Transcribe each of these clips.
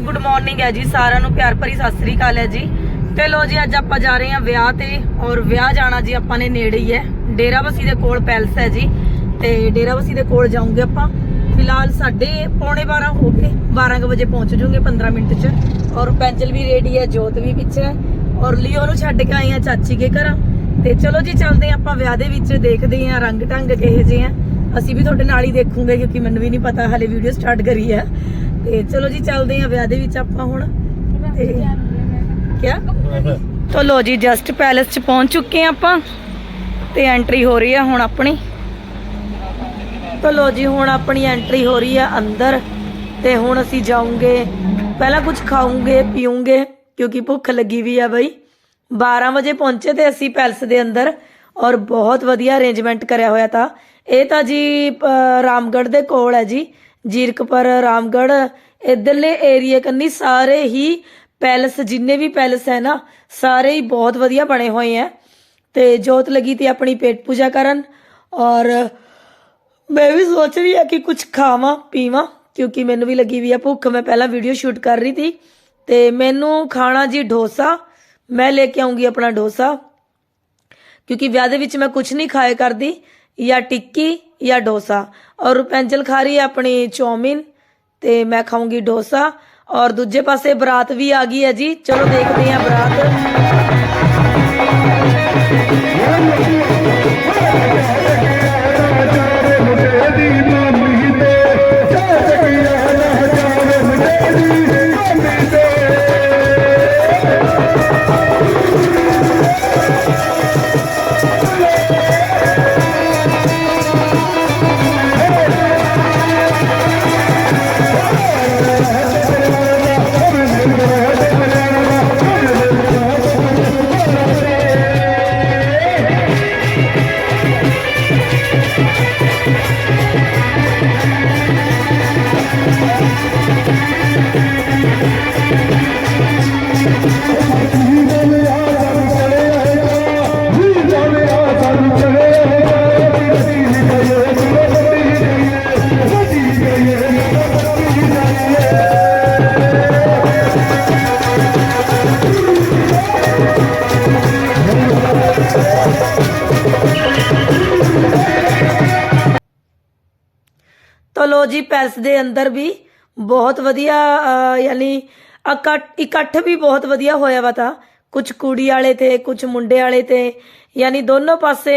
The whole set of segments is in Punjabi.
ਗੁੱਡ ਮਾਰਨਿੰਗ ਹੈ ਜੀ, ਸਾਰਿਆਂ ਨੂੰ ਪਿਆਰ ਭਰੀ ਸਤਿ ਸ੍ਰੀ ਅਕਾਲ ਹੈ ਜੀ। ਤੇ ਲੋ ਜੀ, ਅੱਜ ਆਪਾਂ ਜਾ ਰਹੇ ਹਾਂ ਵਿਆਹ ਤੇ ਔਰ ਵਿਆਹ ਜਾਣਾ ਜੀ ਆਪਾਂ ਨੇ ਨੇੜੇ ਹੀ ਹੈ। ਡੇਰਾਬੱਸੀ ਦੇ ਕੋਲ ਪੈਲਸ ਹੈ ਜੀ। ਤੇ ਡੇਰਾਬੱਸੀ ਦੇ ਕੋਲ ਜਾਉਂਗੇ ਆਪਾਂ। ਫਿਲਹਾਲ ਸਾਡੇ ਪੌਣੇ 12 ਹੋ ਗਏ 12 ਕੁ ਵਜੇ ਪਹੁੰਚ ਜੂਗੇ 15 ਮਿੰਟ ਚ। ਔਰ ਪੈਂਚਲ ਵੀ ਰੈਡੀ ਹੈ, ਜੋਤ ਵੀ ਪਿੱਛੇ ਹੈ। ਔਰ ਲਿਓ ਨੂੰ ਛੱਡ ਕੇ ਆਏ ਆ ਚਾਚੀ ਕੇ ਘਰਾਂ। ਤੇ ਚਲੋ ਜੀ, ਚੱਲਦੇ ਹਾਂ ਆਪਾਂ ਵਿਆਹ ਦੇ ਵਿੱਚ। ਦੇਖਦੇ ਹਾਂ ਰੰਗ ਢੰਗ ਕਿਹੋ ਜਿਹੇ ਆ। ਅਸੀਂ ਵੀ ਤੁਹਾਡੇ ਨਾਲ ਹੀ ਦੇਖੂਗੇ, ਕਿਉਂਕਿ ਮੈਨੂੰ ਵੀ ਨਹੀਂ ਪਤਾ, ਹਲੇ ਵੀਡੀਓ ਸਟਾਰਟ ਕਰੀ ਹੈ। ਤੇ ਚਲੋ ਜੀ, ਚੱਲਦੇ ਆ ਵਿਆਹ ਦੇ ਵਿੱਚ ਆਪਾਂ ਹੁਣ। ਤੇ ਕਿਆ? ਤੋ ਲੋ ਜੀ, ਜਸਟ ਪੈਲੇਸ ਚ ਪਹੁੰਚ ਚੁੱਕੇ ਹਾਂ ਆਪਾਂ ਤੇ ਐਂਟਰੀ ਹੋ ਰਹੀ ਆ ਹੁਣ ਆਪਣੀ। ਤੋ ਲੋ ਜੀ, ਹੁਣ ਆਪਣੀ ਐਂਟਰੀ ਹੋ ਰਹੀ ਹੈ ਅੰਦਰ ਤੇ ਹੁਣ ਅਸੀਂ ਜਾਉਂਗੇ ਪਹਿਲਾਂ ਕੁਝ ਖਾਉਂਗੇ ਪੀਉਂਗੇ ਕਿਉਂਕਿ ਭੁੱਖ ਲੱਗੀ ਵੀ ਆ ਬਈ। 12 ਵਜੇ ਪਹੁੰਚੇ ਤੇ ਅਸੀਂ ਪੈਲਸ ਦੇ ਅੰਦਰ ਔਰ ਬਹੁਤ ਵਧੀਆ ਅਰੇਂਜਮੈਂਟ ਕਰਿਆ ਹੋਇਆ ਤਾਂ। ਇਹ ਤਾਂ ਜੀ ਰਾਮਗੜ੍ਹ ਦੇ ਕੋਲ ਹੈ ਜੀ। ਜੀਰਕਪੁਰ, ਰਾਮਗੜ੍ਹ, ਇਧਰਲੇ ਏਰੀਆ ਕੰਨੀ ਸਾਰੇ ਹੀ ਪੈਲਸ, ਜਿੰਨੇ ਵੀ ਪੈਲਸ ਹੈ ਨਾ, ਸਾਰੇ ਹੀ ਬਹੁਤ ਵਧੀਆ ਬਣੇ ਹੋਏ ਹੈ। ਤੇ ਜੋਤ ਲੱਗੀ ਤੇ ਆਪਣੀ ਪੇਟ ਪੂਜਾ ਕਰਨ ਔਰ ਮੈਂ ਵੀ ਸੋਚ ਰਹੀ ਆ ਕਿ ਕੁਝ ਖਾਵਾਂ, ਪੀਵਾਂ, ਕਿਉਂਕਿ ਮੈਨੂੰ ਵੀ ਲੱਗੀ ਵੀ ਆ ਭੁੱਖ, ਮੈਂ ਪਹਿਲਾਂ ਵੀਡੀਓ ਸ਼ੂਟ ਕਰ ਰਹੀ ਸੀ। ਤੇ ਮੈਨੂੰ ਖਾਣਾ ਜੀ ਡੋਸਾ, ਮੈਂ ਲੈ ਕੇ ਆਉਂਗੀ ਆਪਣਾ ਡੋਸਾ, ਕਿਉਂਕਿ ਵਿਆਹ ਦੇ ਵਿੱਚ ਮੈਂ ਕੁਝ ਨਹੀਂ ਖਾਏ ਕਰਦੀ। ਜਾਂ ਟਿੱਕੀ ਜਾਂ ਡੋਸਾ। ਔਰ ਪੈਂਜਲ ਖਾ ਰਹੀ ਹੈ ਆਪਣੀ ਚੌਮਿਨ ਤੇ ਮੈਂ ਖਾਊਂਗੀ ਡੋਸਾ। ਔਰ ਦੂਜੇ ਪਾਸੇ ਬਰਾਤ ਵੀ ਆ ਗਈ ਹੈ ਜੀ। ਚਲੋ ਦੇਖਦੇ ਹਾਂ ਬਰਾਤ। ਜੀ, ਪੈਲਸ ਦੇ ਅੰਦਰ ਵੀ ਬਹੁਤ ਵਧੀਆ ਯਾਨੀ ਇਕੱਠ ਵੀ ਬਹੁਤ ਵਧੀਆ ਹੋਇਆ ਵਾ ਤਾਂ। ਕੁਝ ਕੁੜੀ ਵਾਲੇ ਤੇ ਕੁਝ ਮੁੰਡੇ ਵਾਲੇ ਤੇ, ਯਾਨੀ ਦੋਨੋਂ ਪਾਸੇ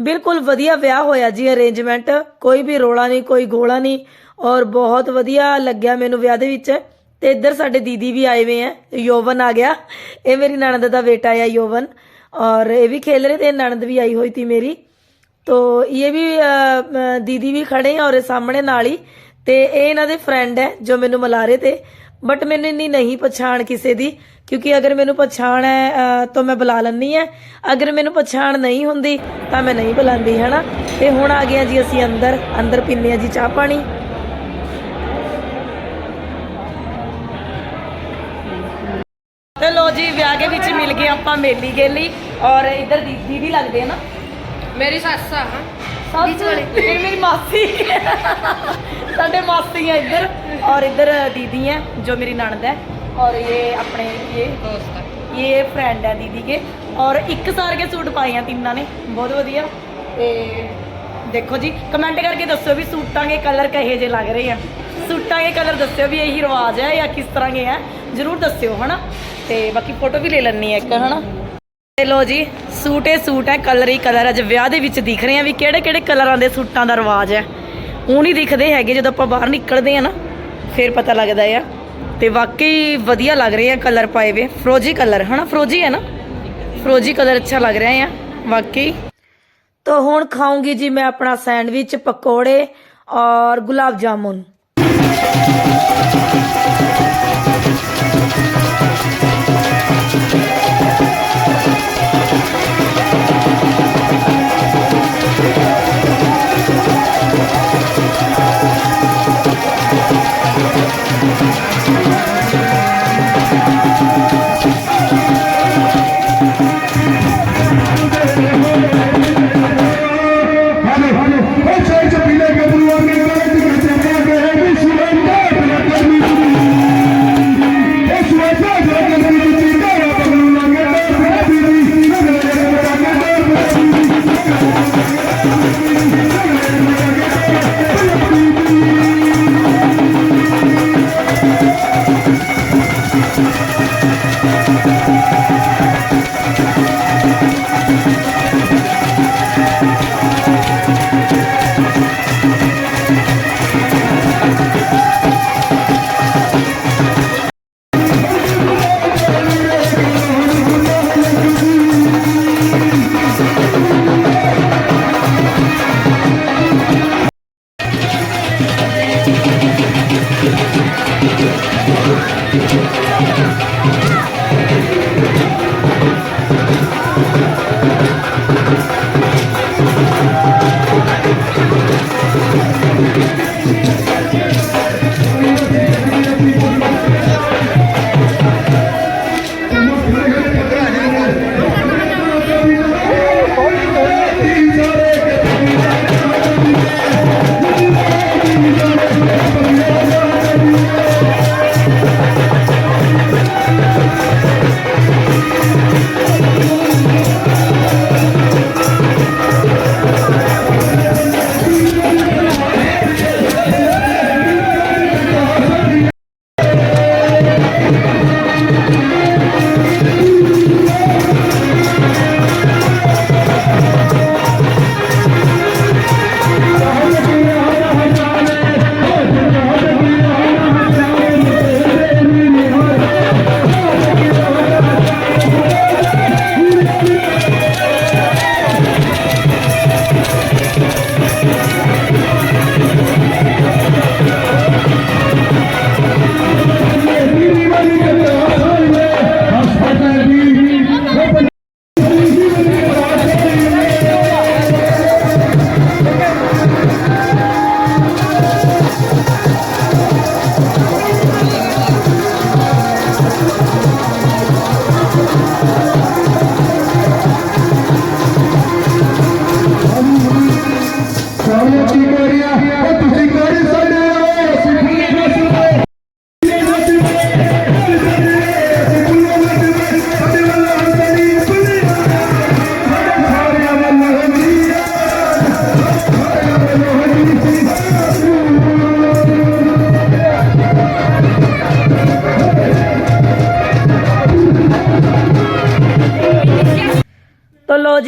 ਬਿਲਕੁਲ ਵਧੀਆ ਵਿਆਹ ਹੋਇਆ ਜੀ ਅਰੇਂਜਮੈਂਟ ਕੋਈ ਵੀ ਰੋਲਾ ਨਹੀਂ, ਕੋਈ ਗੋਲਾ ਨਹੀਂ। ਔਰ ਬਹੁਤ ਵਧੀਆ ਲੱਗਿਆ ਮੈਨੂੰ ਵਿਆਹ ਦੇ ਵਿੱਚ। ਤੇ ਇੱਧਰ ਸਾਡੇ ਦੀਦੀ ਵੀ ਆਏ ਹੋਏ ਆ। ਯੋਵਨ ਆ ਗਿਆ। ਇਹ ਮੇਰੀ ਨਣਦ ਦਾ ਬੇਟਾ ਆ, ਯੋਵਨ। ਔਰ ਇਹ ਵੀ ਖੇਲ ਰਹੇ ਤੇ ਨਣਦ ਵੀ ਆਈ ਹੋਈ ਥੀ ਮੇਰੀ। तो ये भी अ, अ, दीदी भी खड़े हैं और ये सामने ਨਾਲ ਹੀ ਤੇ ਇਹ ਇਹਨਾਂ ਦੇ ਫਰੈਂਡ ਹੈ ਜੋ ਮੈਨੂੰ ਮਿਲਾ ਰਹੇ ਤੇ ਬਟ ਮੈਨੂੰ ਇੰਨੀ ਨਹੀਂ ਪਛਾਣ ਕਿਸੇ ਦੀ ਕਿਉਂਕਿ ਅਗਰ ਮੈਨੂੰ ਪਛਾਣ ਹੈ ਅ, ਤਾਂ ਮੈਂ ਬੁਲਾ ਲੈਂਦੀ ਹੈ ਅਗਰ ਮੈਨੂੰ ਪਛਾਣ ਨਹੀਂ ਹੁੰਦੀ ਤਾਂ ਮੈਂ ਨਹੀਂ ਬੁਲਾਉਂਦੀ ਹਨਾ ਤੇ ਹੁਣ ਆ ਗਏ ਹਾਂ ਜੀ ਅਸੀਂ ਅੰਦਰ ਅੰਦਰ ਪੀਂਦੇ ਹਾਂ ਜੀ ਚਾਹ ਪਾਣੀ ਤੇ ਲੋ ਜੀ ਵਿਆਹ ਦੇ ਵਿੱਚ ਮਿਲ ਗਏ ਆਪਾਂ ਮੇਲੀ ਗੇਲੀ ਔਰ ਇੱਧਰ ਦੀਦੀ ਵੀ ਲੱਗਦੇ ਆ ਨਾ ਮੇਰੀ ਸੱਸ ਆ ਸੱਸ ਇਹ ਮੇਰੀ ਮਾਸੀ ਸਾਡੇ ਮਾਸੀ ਹੈ ਇੱਧਰ ਔਰ ਇੱਧਰ ਦੀਦੀ ਹੈ ਜੋ ਮੇਰੀ ਨਣਦ ਹੈ और ये अपने ये ਦੋਸਤ ये फ्रेंड है दीदी के और ਇੱਕ ਸਾਰ ਕੇ ਸੂਟ ਪਾਏ ਆ ਤਿੰਨਾਂ ਨੇ ਬਹੁਤ ਵਧੀਆ ਤੇ ਦੇਖੋ ਜੀ ਕਮੈਂਟ ਕਰਕੇ ਦੱਸਿਓ ਵੀ ਸੂਟਾਂ ਦੇ ਕਲਰ ਕਹੇ ਜੇ ਲੱਗ ਰਹੇ ਆ ਸੂਟਾਂ ਦੇ ਕਲਰ ਦੱਸਿਓ ਵੀ ਇਹੀ ਰਿਵਾਜ ਹੈ ਜਾਂ ਕਿਸ ਤਰ੍ਹਾਂ ਦੇ ਹੈ ਜਰੂਰ ਦੱਸਿਓ ਹਨਾ ਤੇ ਬਾਕੀ ਫੋਟੋ ਵੀ ਲੈ ਲੈਣੀ ਹੈ ਇੱਕ ਹਨਾ ਤੇ ਲੋ ਜੀ ਸੂਟ, ਇਹ ਸੂਟ ਹੈ ਕਲਰ ਹੀ ਕਲਰ ਅੱਜ ਵਿਆਹ ਦੇ ਵਿੱਚ ਦਿਖ ਰਹੇ ਆ ਵੀ ਕਿਹੜੇ ਕਿਹੜੇ ਕਲਰਾਂ ਦੇ ਸੂਟਾਂ ਦਾ ਰਿਵਾਜ ਹੈ। ਉਹ ਨਹੀਂ ਦਿਖਦੇ ਹੈਗੇ, ਜਦੋਂ ਆਪਾਂ ਬਾਹਰ ਨਿਕਲਦੇ ਆ ਨਾ, ਫਿਰ ਪਤਾ ਲੱਗਦਾ ਆ। ਤੇ ਵਾਕਈ ਵਧੀਆ ਲੱਗ ਰਹੇ ਆ ਕਲਰ ਪਾਏ ਵੇ। ਫਰੋਜੀ ਕਲਰ, ਹਨਾ? ਫਰੋਜੀ ਹੈ ਨਾ? ਫਰੋਜੀ ਕਲਰ ਅੱਛਾ ਲੱਗ ਰਿਹਾ ਆ, ਵਾਕਈ। तो ਹੁਣ ਖਾਉਂਗੀ ਜੀ ਮੈਂ ਆਪਣਾ ਸੈਂਡਵਿਚ, ਪਕੌੜੇ ਔਰ ਗੁਲਾਬ ਜਾਮੁਨ।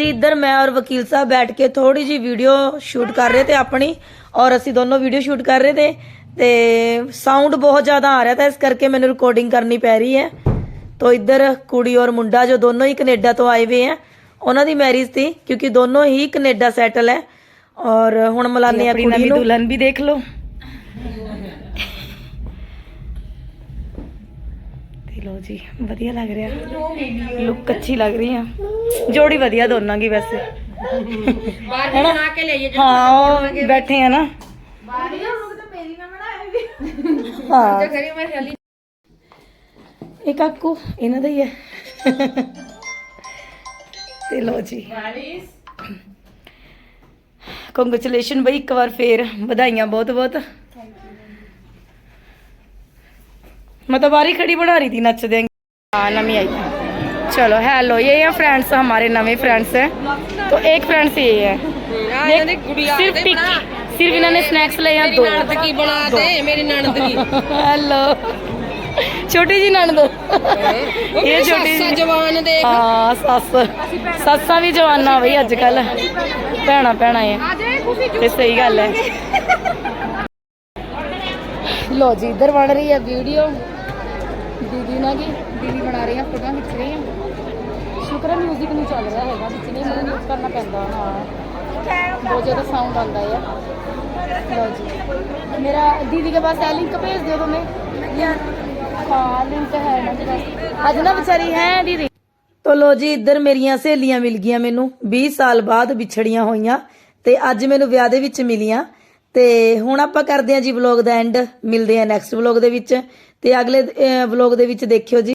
ਜੀ ਇੱਧਰ ਮੈਂ ਔਰ ਵਕੀਲ ਸਾਹਿਬ ਬੈਠ ਕੇ ਥੋੜੀ ਜੀ ਵੀਡੀਓ ਸ਼ੂਟ ਕਰ ਰਹੇ ਤੇ ਆਪਣੀ ਔਰ ਅਸੀਂ ਦੋਨੋਂ ਵੀਡੀਓ ਸ਼ੂਟ ਕਰ ਰਹੇ ਤੇ ਤੇ ਸਾਊਂਡ ਬਹੁਤ ਜ਼ਿਆਦਾ ਆ ਰਿਹਾ ਤਾਂ ਇਸ ਕਰਕੇ ਮੈਨੂੰ ਰਿਕਾਰਡਿੰਗ ਕਰਨੀ ਪੈ ਰਹੀ ਹੈ। ਤੋ ਇੱਧਰ ਕੁੜੀ ਔਰ ਮੁੰਡਾ ਜੋ ਦੋਨੋਂ ਹੀ ਕੈਨੇਡਾ ਤੋਂ ਆਏ ਹੋਏ ਆ ਉਹਨਾਂ ਦੀ ਮੈਰਿਜ ਸੀ ਕਿਉਂਕਿ ਦੋਨੋਂ ਹੀ ਕੈਨੇਡਾ ਸੈਟਲ ਹੈ। ਔਰ ਹੁਣ ਮਲਾਨੇ ਆ ਕੁੜੀ ਨੂੰ। ਵੀ ਦੇਖ ਲਓ। ਲੋ ਜੀ ਵਧੀਆ ਲੱਗ ਰਿਹਾ ਲੁੱਕ ਅੱਛੀ ਲੱਗ ਰਹੀ ਆ ਜੋੜੀ ਵਧੀਆ ਦੋਨਾਂ ਦੀ ਵੈਸੇ ਬਾਹਰ ਵੀ ਬਣਾ ਕੇ ਲਿਆਈਏ ਹਾਂ ਉਹ ਬੈਠੇ ਆ ਨਾ ਹਾਂ ਕਰੀ ਮੈਂ ਹਲੀ ਇਹ ਕਾਕੂ ਇਹਨਾਂ ਦਾ ਹੀ ਹੈ ਤੇ ਲੋ ਜੀ ਕੰਗ੍ਰੈਚੁਲੇਸ਼ਨ ਬਈ ਇੱਕ ਵਾਰ ਫੇਰ ਵਧਾਈਆਂ ਬਹੁਤ ਬਹੁਤ मैं तो बारी खड़ी बना रही थी नच देंगे हाँ नवी आई है चलो हेलो ये है फ्रेंड्स हमारे नवे फ्रेंड्स हैं तो एक फ्रेंड्स ये है ਆ ਇਹਦੀ ਗੁੜੀਆ सिर्फ ਤੇ टिक ਬਣਾ सिर्फ इन्होंने स्नैक्स ले ਮੇਰੀ दो ਨਣਦ ਕੀ ਬਣਾ ਦੇ ਮੇਰੀ ਨਣਦ ਕੀ हेलो छोटी जी नंद ये ਇਹ छोटी ਛੋਟੀ जी ਜਵਾਨ ਦੇਖ ਹਾਂ ਸੱਸ ਸੱਸਾਂ ਵੀ ਜਵਾਨਾਂ ਬਈ ਅੱਜ ਕੱਲ ਭੈਣਾ ਭੈਣਾ ਆ ਆ ਜਾਏ ਤੁਸੀਂ ਤੇ ਸਹੀ ਗੱਲ ਹੈ ਲੋ ਜੀ ਇਧਰ ਬਣ ਰਹੀ ਹੈ ਵੀਡੀਓ ਦੀਦੀ ਨਾਲ ਜੀ ਦੀਦੀ ਬਣਾ ਰਹੇ ਆ ਫੋਟੋਆਂ ਖਿੱਚ ਰਹੇ ਆ। ਸ਼ੁਕਰ ਹੈ ਮਿਊਜ਼ਿਕ ਨਹੀਂ ਚੱਲ ਰਿਹਾ ਹੈਗਾ, ਵਿੱਚ ਨਹੀਂ ਮੈਨੂੰ ਯੂਜ਼ ਕਰਨਾ ਪੈਂਦਾ, ਹਾਂ। ਬਹੁਤ ਜ਼ਿਆਦਾ ਸਾਊਂਡ ਆਉਂਦਾ ਹੈ ਲਓ ਜੀ। ਮੇਰਾ ਦੀਦੀ ਕੇ ਪਾਸ ਇਹ ਲਿੰਕ ਭੇਜ ਦਿਓ ਤੁਮੇ। ਹਾਂ ਲਿੰਕ ਹੈ ਨਾ ਅੱਜ ਨਾ ਵਿਚਾਰੀ ਹੈ ਦੀਦੀ। ਤੋ ਲੋ ਜੀ, ਇੱਧਰ ਮੇਰੀਆਂ ਸਹੇਲੀਆਂ ਮਿਲ ਗਈਆਂ ਮੈਨੂੰ। 20 ਸਾਲ ਬਾਅਦ ਵਿਛੜੀਆਂ ਹੋਈਆਂ ਤੇ ਅੱਜ ਮੈਨੂੰ ਵਿਆਹ ਦੇ ਵਿੱਚ ਮਿਲੀਆਂ। ਤੇ ਹੁਣ ਆਪਾਂ ਕਰਦੇ ਹਾਂ ਜੀ ਵਲੌਗ ਦਾ ਐਂਡ ਮਿਲਦੇ ਹਾਂ ਨੈਕਸਟ ਵਲੌਗ ਦੇ ਵਿੱਚ ਤੇ ਅਗਲੇ ਵਲੌਗ ਦੇ ਵਿੱਚ ਦੇਖਿਓ ਜੀ।